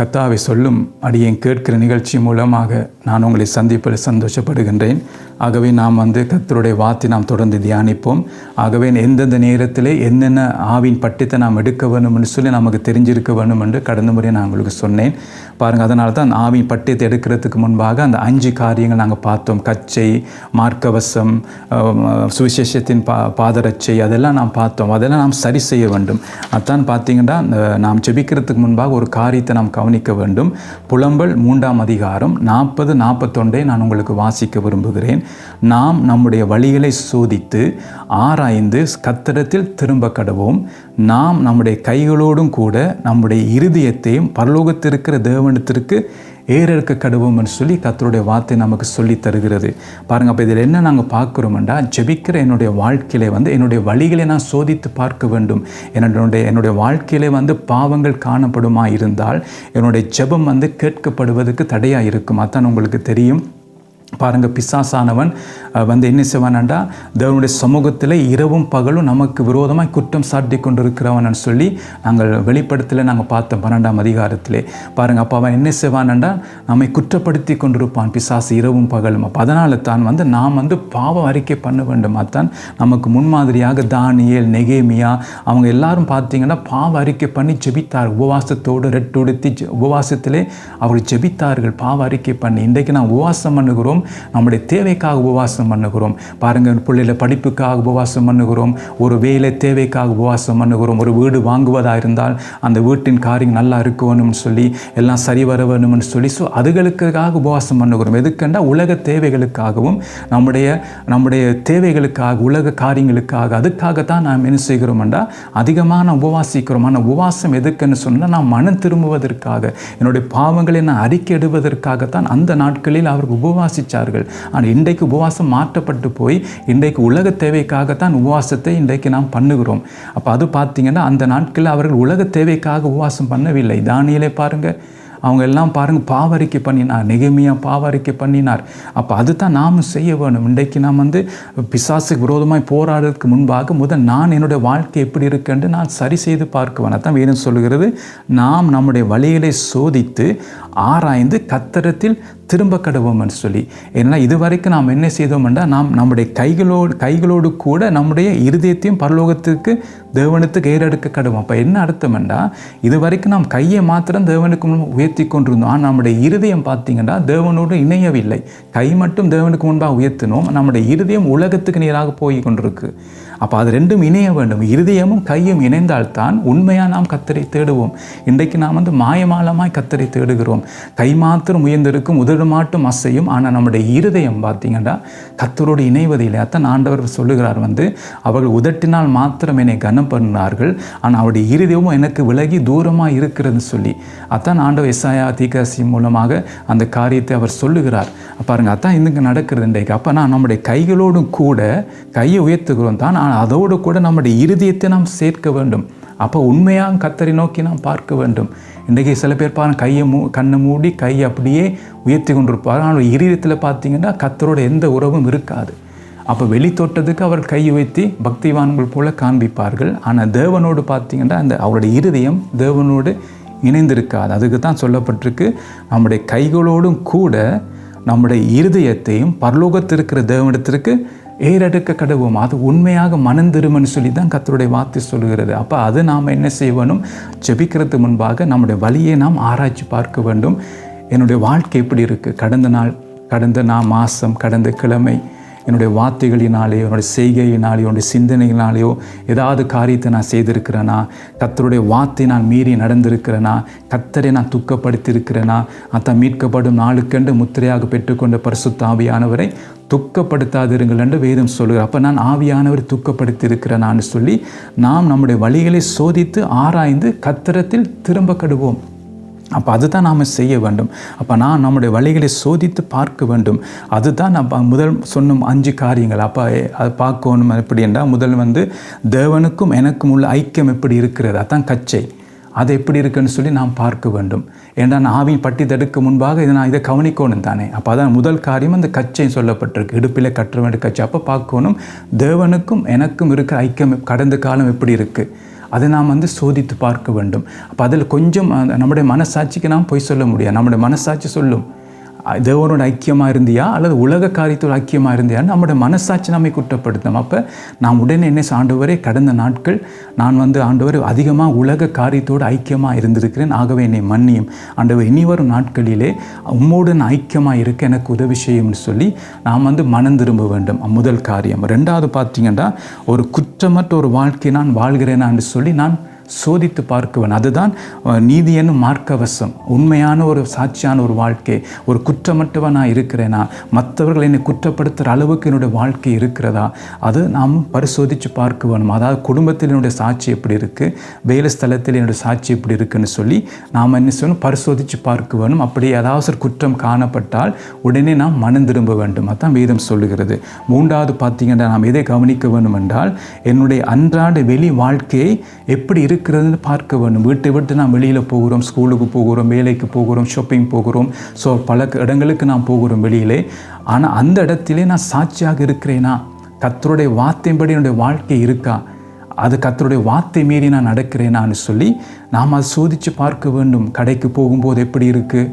கத்தாவை சொல்லும் அடியேன் கேட்கிற நிகழ்ச்சி மூலமாக நான் உங்களை சந்திப்பில் சந்தோஷப்படுகின்றேன். ஆகவே நாம் வந்து கத்தருடைய வார்த்தை நாம் தொடர்ந்து தியானிப்போம். ஆகவே எந்தெந்த நேரத்தில் என்னென்ன ஆவின் பட்டத்தை நாம் எடுக்க வேணும்னு சொல்லி நமக்கு தெரிஞ்சிருக்க வேணும் என்று கடந்த முறை நான் உங்களுக்கு சொன்னேன். பாருங்கள் அதனால தான் அந்த ஆவின் பட்டியத்தை எடுக்கிறதுக்கு முன்பாக அந்த அஞ்சு காரியங்கள் நாங்கள் பார்த்தோம். கச்சை மார்க்கவசம் சுவிசேஷத்தின் பா பாதரட்சை அதெல்லாம் நாம் பார்த்தோம். அதெல்லாம் நாம் சரி செய்ய வேண்டும். அதான் பார்த்தீங்கன்னா நாம் ஜெபிக்கிறதுக்கு முன்பாக ஒரு காரியத்தை நாம் கவனிக்க வேண்டும். புலம்பல் மூன்றாம் அதிகாரம் நாற்பது நாற்பத்தொன்றை நான் உங்களுக்கு வாசிக்க விரும்புகிறேன். நாம் நம்முடைய வழிகளை சோதித்து ஆராய்ந்து கத்திரத்தில் திரும்ப கடவோம். நாம் நம்முடைய கைகளோடும் கூட நம்முடைய இருதயத்தையும் பரலோகத்திருக்கிற தேவனத்திற்கு ஏறெடுக்க கடுவோம்னு சொல்லி கத்தருடைய வார்த்தை நமக்கு சொல்லி தருகிறது. பாருங்கள் அப்போ இதில் என்ன நாங்கள் பார்க்குறோம்டா ஜெபிக்கிற என்னுடைய வாழ்க்கையில வந்து என்னுடைய வழிகளை நான் சோதித்து பார்க்க வேண்டும். என்னுடைய என்னுடைய வாழ்க்கையிலே வந்து பாவங்கள் காணப்படுமா இருந்தால் என்னுடைய ஜெபம் வந்து கேட்கப்படுவதற்கு தடையாக இருக்கும் அதான் உங்களுக்கு தெரியும். பாருங்கள் பிசாசானவன் வந்து என்ன செய்வானண்டா? தேவனுடைய சமூகத்தில் இரவும் பகலும் நமக்கு விரோதமாக குற்றம் சாட்டி கொண்டிருக்கிறவன் சொல்லி நாங்கள் வெளிப்படத்தில் நாங்கள் பார்த்தோம் பன்னெண்டாம் அதிகாரத்திலே. பாருங்கள் அப்போ அவன் என்ன செய்வானண்டா? நம்மை குற்றப்படுத்தி கொண்டிருப்பான் பிசாசு இரவும் பகலும். அப்போ அதனால தான் வந்து நாம் வந்து பாவம் அறிக்கை பண்ண வேண்டும் அதான் நமக்கு முன்மாதிரியாக தானியல் நெகேமியா அவங்க எல்லாரும் பார்த்தீங்கன்னா பாவ அறிக்கை பண்ணி ஜெபித்தார் உபவாசத்தோடு ரெட்டுடுத்தி உபவாசத்திலே அவர்கள் ஜெபித்தார்கள் பாவ அறிக்கை பண்ணி. இன்றைக்கு நான் உபவாசம் பண்ணுகிறோம் நம்முடைய தேவைக்காக உபவாசம் பண்ணுகிறோம். பாருங்கள் பிள்ளைகளை படிப்புக்காக உபவாசம் பண்ணுகிறோம். ஒரு வேலை தேவைக்காக உபவாசம் பண்ணுகிறோம். ஒரு வீடு வாங்குவதாக இருந்தால் அந்த வீட்டின் காரியம் நல்லா இருக்க சொல்லி எல்லாம் சரி வர வேணும்னு சொல்லி ஸோ அதுகளுக்காக உபவாசம் பண்ணுகிறோம். எதுக்கண்டா? உலக தேவைகளுக்காகவும் நம்முடைய நம்முடைய தேவைகளுக்காக உலக காரியங்களுக்காக அதுக்காகத்தான் நாம் என்ன செய்கிறோம்டா அதிகமாக உபவாசிக்கிறோம். ஆனால் உபவாசம் எதுக்குன்னு சொன்னால் நான் மனம் திரும்புவதற்காக என்னுடைய பாவங்களை நான் அறிக்கையிடுவதற்காகத்தான் அந்த நாட்களில் அவர் அவர்கள் உபவாசித்தார்கள் ஆனால் இன்றைக்கு உபவாசம் மாற்றப்பட்டு போய் இன்றைக்கு உலக தேவைக்காகத்தான் உபவாசத்தை இன்றைக்கு நாம் பண்ணுகிறோம். அப்போ அது பார்த்தீங்கன்னா அந்த நாட்களில் அவர்கள் உலக தேவைக்காக உபவாசம் பண்ணவில்லை. தானியலே பாருங்கள் அவங்க எல்லாம் பாருங்கள் பாவரிக்கை பண்ணினார். நெகமியா பாவரிக்கை பண்ணினார். அப்போ அதுதான் நாம் செய்ய வேணும். இன்றைக்கு நாம் வந்து பிசாசுக்கு விரோதமாய் போராடுறதுக்கு முன்பாக முதல் நான் என்னுடைய வாழ்க்கை எப்படி இருக்குன்னு நான் சரி செய்து பார்க்குவேன். அதான் வேணும் சொல்லுகிறது நாம் நம்முடைய வழிகளை சோதித்து ஆராய்ந்து கத்தரத்தில் திரும்ப கடவோம்னு சொல்லி. ஏன்னா இதுவரைக்கும் நாம் என்ன செய்தோம்னா நாம் நம்முடைய கைகளோடு கைகளோடு கூட நம்முடைய இருதயத்தையும் பரலோகத்துக்கு தேவனுக்கு ஏறெடுக்க கடுவோம் அப்போ என்ன அர்த்தம்னா இது வரைக்கும் நாம் கையை மாத்திரம் தேவனுக்கு முன் உயர்த்தி கொண்டிருந்தோம். ஆனால் நம்முடைய இருதயம் பார்த்தீங்கன்னா தேவனோடு இணையவில்லை. கை மட்டும் தேவனுக்கு முன்பாக உயர்த்தினோம். நம்முடைய இருதயம் உலகத்துக்கு நேராக போய் கொண்டிருக்கு. அப்போ அது ரெண்டும் இணைய வேண்டும். இருதயமும் கையும் இணைந்தால்தான் உண்மையாக நாம் கத்தரை தேடுவோம். இன்றைக்கு நாம் வந்து மாயமாலமாய் கத்தரை தேடுகிறோம். கை மாத்திரம் உயர்ந்திருக்கும் உதடு மாட்டும் அசையும் ஆனால் நம்முடைய இருதயம் பார்த்தீங்கன்னா கத்தரோடு இணைவதில்லை. அத்தான் ஆண்டவர் சொல்லுகிறார் வந்து அவர்கள் உதட்டினால் மாத்திரம் என்னை கனம் பண்ணினார்கள் ஆனால் அவருடைய இருதயமும் எனக்கு விலகி தூரமாக இருக்கிறதுன்னு சொல்லி. அத்தான் ஆண்டவர் எஸ்ஆயா தீகாசி மூலமாக அந்த காரியத்தை அவர் சொல்லுகிறார். பாருங்க அத்தான் இங்கே நடக்கிறது இன்றைக்கு. அப்போ நான் நம்முடைய கைகளோடும் கூட கையை உயர்த்துகிறோம். தான் ஆனால் அதோடு கூட நம்முடைய இருதயத்தை நாம் சேர்க்க வேண்டும். அப்போ உண்மையாக கத்தரை நோக்கி நாம் பார்க்க வேண்டும். இன்றைக்கி சில பேர் பாருங்க கையை மூ கண்ணை மூடி கையை அப்படியே உயர்த்தி கொண்டிருப்பார். ஆனால் இருதயத்தில் பார்த்தீங்கன்னா கத்தரோட எந்த உறவும் இருக்காது. அப்போ வெளி தோட்டத்துக்கு அவர் கை உயர்த்தி பக்திவான்கள் போல காண்பிப்பார்கள். ஆனால் தேவனோடு பார்த்தீங்கன்னா அந்த அவருடைய இருதயம் தேவனோடு இணைந்திருக்காது. அதுக்கு தான் சொல்லப்பட்டிருக்கு நம்முடைய கைகளோடும் கூட நம்முடைய இருதயத்தையும் பரலோகத்திருக்கிற தேவனிடத்திற்கு ஏறெடுக்க கடவும் அது உண்மையாக மனம் சொல்லி தான் கத்தருடைய வார்த்தை சொல்கிறது அப்போ அது நாம் என்ன செய்வனும் ஜெபிக்கிறதுக்கு முன்பாக நம்முடைய வழியை நாம் ஆராய்ச்சி பார்க்க வேண்டும். என்னுடைய வாழ்க்கை எப்படி இருக்குது கடந்த நாள் கடந்த நான் மாதம் கடந்த கிழமை என்னுடைய வார்த்தைகளினாலேயோ என்னுடைய செய்கையினாலேயோ என்னுடைய சிந்தனையினாலேயோ ஏதாவது காரியத்தை நான் செய்திருக்கிறேனா? கத்தருடைய வார்த்தை நான் மீறி நடந்திருக்கிறேனா? கத்தரை நான் துக்கப்படுத்தியிருக்கிறேனா? அத்தான் மீட்கப்படும் நாளுக்கென்று முத்திரையாக பெற்றுக்கொண்ட பரிசுத்தாவியானவரை துக்கப்படுத்தாதிருங்கள் என்று வேதம் சொல்லுகிறார். அப்போ நான் ஆவியானவர் துக்கப்படுத்தி துக்கப்படுத்தியிருக்கிறேனான்னு சொல்லி நாம் நம்முடைய வழிகளை சோதித்து ஆராய்ந்து கத்தரத்தில் திரும்ப கடுவோம். அப்போ அதுதான் நாம் செய்ய வேண்டும். அப்போ நான் நம்முடைய வழிகளை சோதித்து பார்க்க வேண்டும். அதுதான் நம்ம முதல் சொன்னும் அஞ்சு காரியங்கள். அப்போ அது பார்க்கணும் எப்படி என்றால் முதல் வந்து தேவனுக்கும் எனக்கும் உள்ள ஐக்கியம் எப்படி இருக்கிறது? அதான் கச்சை. அது எப்படி இருக்குன்னு சொல்லி நாம் பார்க்க வேண்டும். ஏன்னா நான் ஆவியின் பட்டி தடுக்கு முன்பாக இதை நான் இதை கவனிக்கணும் தானே. அப்போ அதான் முதல் காரியம் அந்த கச்சை சொல்லப்பட்டிருக்கு. இடுப்பில் கற்ற வேண்டிய கச்சை. அப்போ பார்க்கணும் தேவனுக்கும் எனக்கும் இருக்கிற ஐக்கியம் கடந்த காலம் எப்படி இருக்குது அதை நாம் வந்து சோதித்து பார்க்க வேண்டும். அப்போ அதில் கொஞ்சம் அந்த நம்முடைய மனசாட்சிக்கு நாம் பொய் சொல்ல முடியாது. நம்முடைய மனசாட்சி சொல்லும். தேவனோட ஐக்கியமாக இருந்தியா? அல்லது உலக காரியத்தோட ஐக்கியமாக இருந்தியா நம்மளோட மனசாட்சி நம்மை குற்றப்படுத்தும். அப்போ நாம் உடனே என்ன ஆண்டவரே கடந்த நாட்கள் நான் வந்து ஆண்டவர் அதிகமாக உலக காரியத்தோடு ஐக்கியமாக இருந்திருக்கிறேன். ஆகவே என்னை மன்னியும். ஆண்டவர் இனி வரும் நாட்களிலே உம்மோடு நான் ஐக்கியமாக இருக்க எனக்கு உதவி செய்யும்னு சொல்லி நாம் வந்து மனம் திரும்ப வேண்டும். முதல் காரியம். ரெண்டாவது பார்த்தீங்கன்னா ஒரு குற்றமற்ற ஒரு வாழ்க்கை நான் வாழ்கிறேனான்னு சொல்லி நான் சோதித்து பார்க்குவேன். அதுதான் நீதி என்னும் மார்க்கவசம். உண்மையான ஒரு சாட்சியான ஒரு வாழ்க்கை. ஒரு குற்றமற்றவனாக இருக்கிறேனா? மற்றவர்கள் என்னை குற்றப்படுத்துகிற அளவுக்கு என்னுடைய வாழ்க்கை இருக்கிறதா? அது நாம் பரிசோதித்து பார்க்க வேணும் அதாவது குடும்பத்தில் என்னுடைய சாட்சி எப்படி இருக்குது வேலை ஸ்தலத்தில் என்னுடைய சாட்சி எப்படி இருக்குன்னு சொல்லி நாம் என்ன செய்யணும்? பரிசோதித்து பார்க்க வேணும் அப்படி ஏதாவது ஒரு குற்றம் காணப்பட்டால் உடனே நாம் மனம் திரும்ப வேண்டும். அதான் வேதம் சொல்லுகிறது. மூன்றாவது பார்த்தீங்கன்னா நாம் எதை கவனிக்க வேண்டும் என்றால் என்னுடைய அன்றாட வெளி வாழ்க்கையை எப்படி இருக்கு இருக்கிறதுன்னு பார்க்க வேண்டும். வீட்டை விட்டு நாம் வெளியில் போகிறோம் ஸ்கூலுக்கு போகிறோம் வேலைக்கு போகிறோம் ஷாப்பிங் போகிறோம். ஸோ பல இடங்களுக்கு நாம் போகிறோம் வெளியிலே. ஆனால் அந்த இடத்திலே நான் சாட்சியாக இருக்கிறேனா? கத்தருடைய வார்த்தையின்படி என்னுடைய வாழ்க்கை இருக்கா? அது கத்தருடைய வார்த்தை மீறி நான் நடக்கிறேனான்னு சொல்லி நாம் அதை சோதித்து பார்க்க வேண்டும். கடைக்கு போகும்போது எப்படி இருக்குது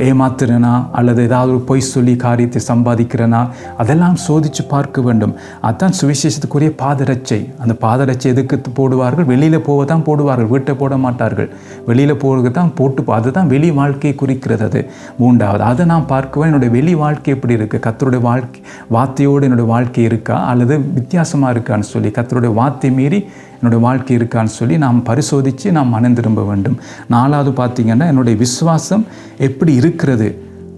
ஏமாத்துறனா? அல்லது ஏதாவது ஒரு பொய் சொல்லி காரியத்தை சம்பாதிக்கிறேனா? அதெல்லாம் சோதித்து பார்க்க வேண்டும். அதுதான் சுவிசேஷத்துக்குரிய பாதரட்சை. அந்த பாதரட்சை எதுக்கு போடுவார்கள்? வெளியில் போக தான் போடுவார்கள். வீட்டை போட மாட்டார்கள். வெளியில் போகிறது தான் போட்டு அதுதான் வெளி வாழ்க்கையை குறிக்கிறது அது. மூன்றாவது அதை நான் பார்க்குவேன் என்னுடைய வெளி வாழ்க்கை எப்படி இருக்குது கத்தருடைய வாழ்க்கை வார்த்தையோடு என்னுடைய வாழ்க்கை இருக்கா? அல்லது வித்தியாசமாக இருக்கான்னு சொல்லி கத்தருடைய வார்த்தை மீறி என்னுடைய வாழ்க்கை இருக்கான்னு சொல்லி நாம் பரிசோதித்து நாம் மனம் திரும்ப வேண்டும். நாலாவது பார்த்திங்கன்னா என்னுடைய விசுவாசம் எப்படி இருக்கிறது?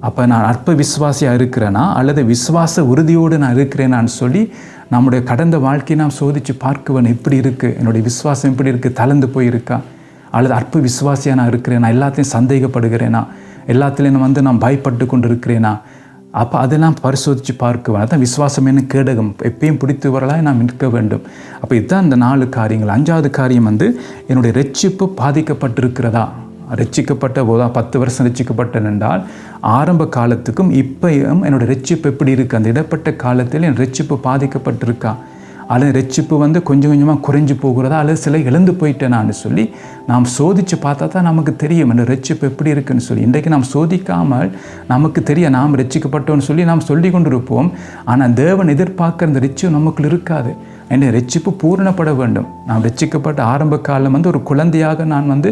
அப்போ நான் அற்ப விசுவாசியாக இருக்கிறேனா? அல்லது விசுவாச உறுதியோடு நான் இருக்கிறேனான்னு சொல்லி நம்முடைய கடந்த வாழ்க்கையை நாம் சோதித்து பார்க்குவேன் எப்படி இருக்குது என்னுடைய விசுவாசம் எப்படி இருக்குது தளர்ந்து போயிருக்கா? அல்லது அற்ப விசுவாசியாக நான் இருக்கிறேனா? எல்லாத்தையும் சந்தேகப்படுகிறேனா? எல்லாத்துலேயும் வந்து நான் பயப்பட்டு கொண்டு இருக்கிறேனா அப்போ அதெல்லாம் பரிசோதித்து பார்க்குவேன். அதான் விசுவாசம் என்ன கேடகம். எப்பயும் பிடித்தவர்களாக நாம் நிற்க வேண்டும். அப்போ இதுதான் இந்த நாலு காரியங்கள். அஞ்சாவது காரியம் வந்து என்னுடைய ரட்சிப்பு பாதிக்கப்பட்டிருக்கிறதா? ரட்சிக்கப்பட்ட போதா? பத்து வருஷம் ரட்சிக்கப்பட்டேன் என்றால் ஆரம்ப காலத்துக்கும் இப்பயும் என்னோடய ரட்சிப்பு எப்படி இருக்குது அந்த இடப்பட்ட காலத்தில் என் ரட்சிப்பு பாதிக்கப்பட்டிருக்கா? அல்லது ரட்சிப்பு வந்து கொஞ்சம் கொஞ்சமாக குறைஞ்சி போகிறதா அல்லது சிலை இழந்து போயிட்டேனான்னு சொல்லி நாம் சோதித்து பார்த்தா தான் நமக்கு தெரியும். அந்த ரட்சிப்பு எப்படி இருக்குன்னு சொல்லி. இன்றைக்கு நாம் சோதிக்காமல் நமக்கு தெரிய நாம் ரட்சிக்கப்பட்டோம்னு சொல்லி நாம் சொல்லி கொண்டிருப்போம். ஆனால் தேவன் எதிர்பார்க்குற அந்த ரட்சியம் நமக்குள் இருக்காது. என்னை ரட்சிப்பு பூரணப்பட வேண்டும். நாம் ரட்சிக்கப்பட்ட ஆரம்ப காலம் வந்து ஒரு குழந்தையாக நான் வந்து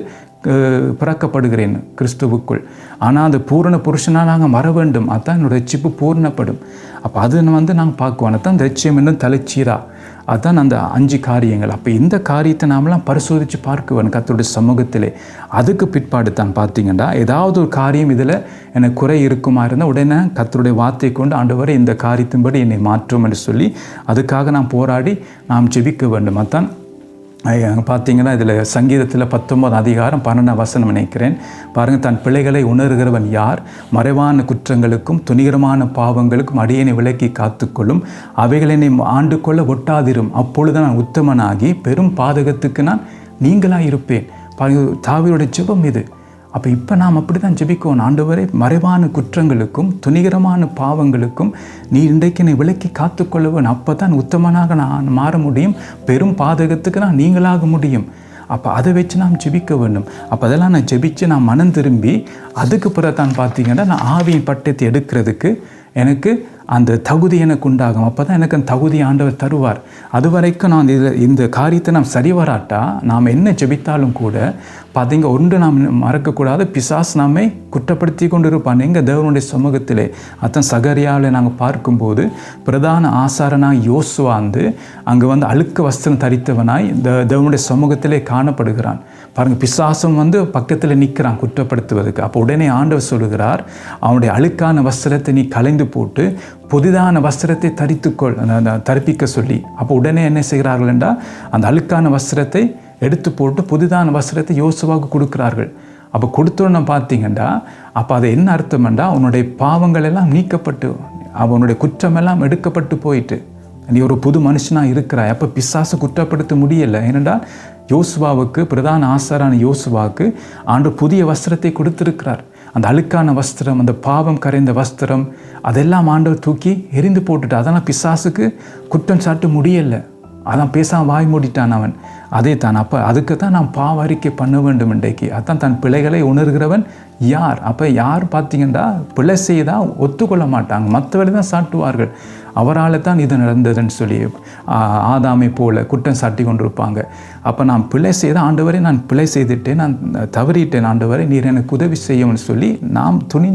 பிறக்கப்படுகிறேன் கிறிஸ்துவுக்குள். ஆனால் அந்த பூரண புருஷனாக நாங்கள் வர வேண்டும். அதுதான் என்னோட ரட்சிப்பு பூரணப்படும். அப்போ அது வந்து நாங்கள் பார்க்குவோம். அதுதான் இந்த ரட்சியம் இன்னும் தலைச்சீரா. அதுதான் அந்த அஞ்சு காரியங்கள். அப்போ இந்த காரியத்தை நாமெல்லாம் பரிசோதித்து பார்க்குவேன் கத்தருடைய சமூகத்திலே. அதுக்கு பிற்பாடு தான் பார்த்தீங்கன்னா ஏதாவது ஒரு காரியம் இதில் எனக்கு குறை இருக்குமா இருந்தால் உடனே கத்தருடைய வார்த்தை கொண்டு ஆண்டவரை இந்த காரியத்தின்படி என்னை மாற்றும் என்று சொல்லி அதுக்காக நான் போராடி நாம் ஜெபிக்க வேண்டும். அதான் பார்த்தீங்கன்னா இதில் சங்கீதத்தில் பத்தொன்பது அதிகாரம் பன்னெண்டாம் வசனம் நினைக்கிறேன். பாருங்கள் தன் பிள்ளைகளை உணர்கிறவன் யார்? மறைவான குற்றங்களுக்கும் துணிகரமான பாவங்களுக்கும் அடியனை விலக்கி காத்துக்கொள்ளும். அவைகளை என்னை ஆண்டு கொள்ள ஒட்டாதிரும். அப்பொழுது நான் உத்தமனாகி பெரும் பாதகத்துக்கு நான் நீங்களாக இருப்பேன் பாருங்க தாவியோட ஜெபம் இது. அப்போ இப்போ நாம் அப்படி தான் ஜெபிக்கணும் ஆண்டவரே மறைவான குற்றங்களுக்கும் துணிகரமான பாவங்களுக்கும் நீ இன்றைக்கு என்னை விலக்கி காத்துக்கொள்ளவன். அப்போ தான் உத்தமனாக நான் மாற முடியும். பெரும் பாதகத்துக்கு நான் நீங்களாக முடியும். அப்போ அதை வச்சு நாம் ஜெபிக்க வேண்டும். அப்போ அதெல்லாம் நான் ஜெபிச்சு நான் மனம் திரும்பி அதுக்கு பிறகு தான் பார்த்தீங்கன்னா நான் ஆவியின் பட்டத்தை எடுக்கிறதுக்கு எனக்கு அந்த தகுதி எனக்கு உண்டாகும். அப்போ தான் எனக்கு அந்த தகுதி ஆண்டவர் தருவார். அது வரைக்கும் நான் இதில் இந்த காரியத்தை நாம் சரி வராட்டா நாம் என்ன ஜெபித்தாலும் கூட பார்த்தீங்க ஒன்று நாம் மறக்கக்கூடாது. பிசாஸ் நாமே குற்றப்படுத்தி கொண்டு இருப்பான் எங்கள் தேவனுடைய சமூகத்திலே. அத்தன் சகரியாவில் நாங்கள் பார்க்கும்போது பிரதான ஆசாரனாக யோசுவா வந்து அங்கே வந்து அழுக்க வஸ்திரம் தரித்தவனாய் தேவனுடைய சமூகத்திலே காணப்படுகிறான். பாருங்கள் பிசாசம் வந்து பக்கத்தில் நிற்கிறான் குற்றப்படுத்துவதற்கு. அப்போ உடனே ஆண்டவர் சொல்லுகிறார் அவனுடைய அழுக்கான வஸ்திரத்தை நீ கலைந்து போட்டு புதிதான வஸ்திரத்தை தரித்துக்கொள் அந்த- தரிப்பிக்க சொல்லி. அப்போ உடனே என்ன செய்கிறார்கள் என்றால் அந்த அழுக்கான வஸ்திரத்தை எடுத்து போட்டு புதிதான வஸ்திரத்தை யோசுவாவுக்கு கொடுக்கிறார்கள். அப்போ கொடுத்தோன்னு பார்த்தீங்கன்னா அப்போ அதை என்ன அர்த்தம்ண்டா அவனுடைய பாவங்கள் எல்லாம் நீக்கப்பட்டு அவனுடைய குற்றமெல்லாம் எடுக்கப்பட்டு போயிட்டு நீ ஒரு புது மனுஷனாக இருக்கிறாய். அப்போ பிசாசு குற்றப்படுத்த முடியலை. ஏனென்றால் யோசுவாவுக்கு பிரதான ஆசாரான யோசுவாவுக்கு ஆண்டு புதிய வஸ்திரத்தை கொடுத்திருக்கிறார். அந்த அழுக்கான வஸ்திரம் அந்த பாவம் கரைந்த வஸ்திரம் அதெல்லாம் ஆண்டவர் தூக்கி எரிந்து போட்டுட்டு அதெல்லாம் பிசாசுக்கு குற்றம் சாட்ட முடியலை. அதான் பேசாமல் வாய் மூடிட்டான் அவன். அதே தான் அப்போ அதுக்கு தான் நான் பாவ அறிக்கை பண்ண வேண்டும் இன்றைக்கு. அதான் தன் பிழைகளை உணர்கிறவன் யார்? அப்போ யார் பார்த்தீங்கன்னா பிழை செய்தால் ஒத்துக்கொள்ள மாட்டாங்க. மற்றவரை தான் சாட்டுவார்கள். அவரால் தான் இது நடந்ததுன்னு சொல்லி ஆதாமை போல குற்றம் சாட்டி கொண்டிருப்பாங்க. அப்போ நான் பிழை செய்த ஆண்டவரை நான் பிழை செய்துட்டேன். நான் தவறிட்டேன். ஆண்டவரை நீர் எனக்கு உதவி செய்யும்னு சொல்லி நாம் துணி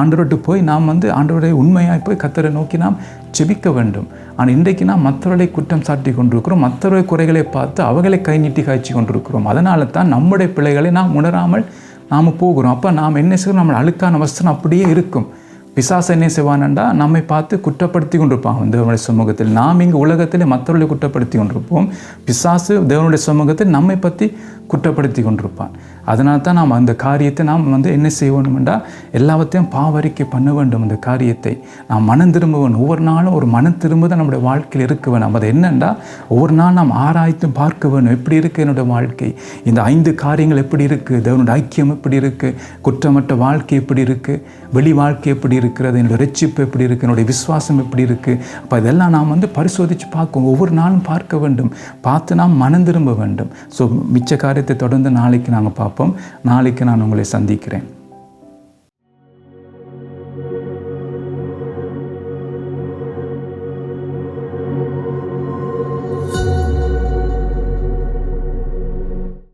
ஆண்டவர்கிட்ட போய் நாம் வந்து ஆண்டவரை உண்மையாக போய் கத்தரை நோக்கி நாம் ஜெபிக்க வேண்டும். ஆனால் இன்றைக்கு நாம் மற்றவர்களை குற்றம் சாட்டி கொண்டிருக்கிறோம். மற்றவர்கள் குறைகளை பார்த்து அவர்களை கை நீட்டி காய்ச்சி கொண்டிருக்கிறோம். அதனால தான் நம்முடைய பிள்ளைகளை நாம் உணராமல் நாம் போகிறோம். அப்போ நாம் என்ன செய்வோம்? நம்மளை அழுக்கான வஸ்திரம் அப்படியே இருக்கும். பிசாசு என்ன செய்வானண்டா? நம்மை பார்த்து குற்றப்படுத்தி கொண்டிருப்பான். தேவனுடைய சமூகத்தில் நாம் இங்கே உலகத்தில் மற்றவர்களை குற்றப்படுத்தி கொண்டிருப்போம். பிசாசு தேவனுடைய சமூகத்தில் நம்மை பற்றி குற்றப்படுத்தி கொண்டிருப்பான். அதனால தான் நாம் அந்த காரியத்தை நாம் வந்து என்ன செய்யணும்டா? எல்லாவற்றையும் பாவரிக்கை பண்ண வேண்டும் அந்த காரியத்தை. நாம் மனம் திரும்ப வேணும் ஒவ்வொரு நாளும் ஒரு மனம் திரும்புதல் நம்முடைய வாழ்க்கையில் இருக்க வேணும் அது என்னென்னா ஒவ்வொரு நாள் நாம் ஆராய்த்து பார்க்க வேணும் எப்படி இருக்குது என்னோட வாழ்க்கை? இந்த ஐந்து காரியங்கள் எப்படி இருக்குது தேவனுடைய ஐக்கியம் எப்படி இருக்குது குற்றமற்ற வாழ்க்கை எப்படி இருக்குது வெளி வாழ்க்கை எப்படி இருக்கிறது? என்னோட ரட்சிப்பு எப்படி இருக்குது என்னுடைய விசுவாசம் எப்படி இருக்குது அப்போ இதெல்லாம் நாம் வந்து பரிசோதித்து பார்க்கும் ஒவ்வொரு நாளும் பார்க்க வேண்டும். பார்த்து நாம் மனம் திரும்ப வேண்டும். ஸோ மிச்ச காரியத்தை தொடர்ந்து நாளைக்கு நாங்கள் பார்ப்போம். பார்ப்போம். நாளைக்கு நான் உங்களை சந்திக்கிறேன்.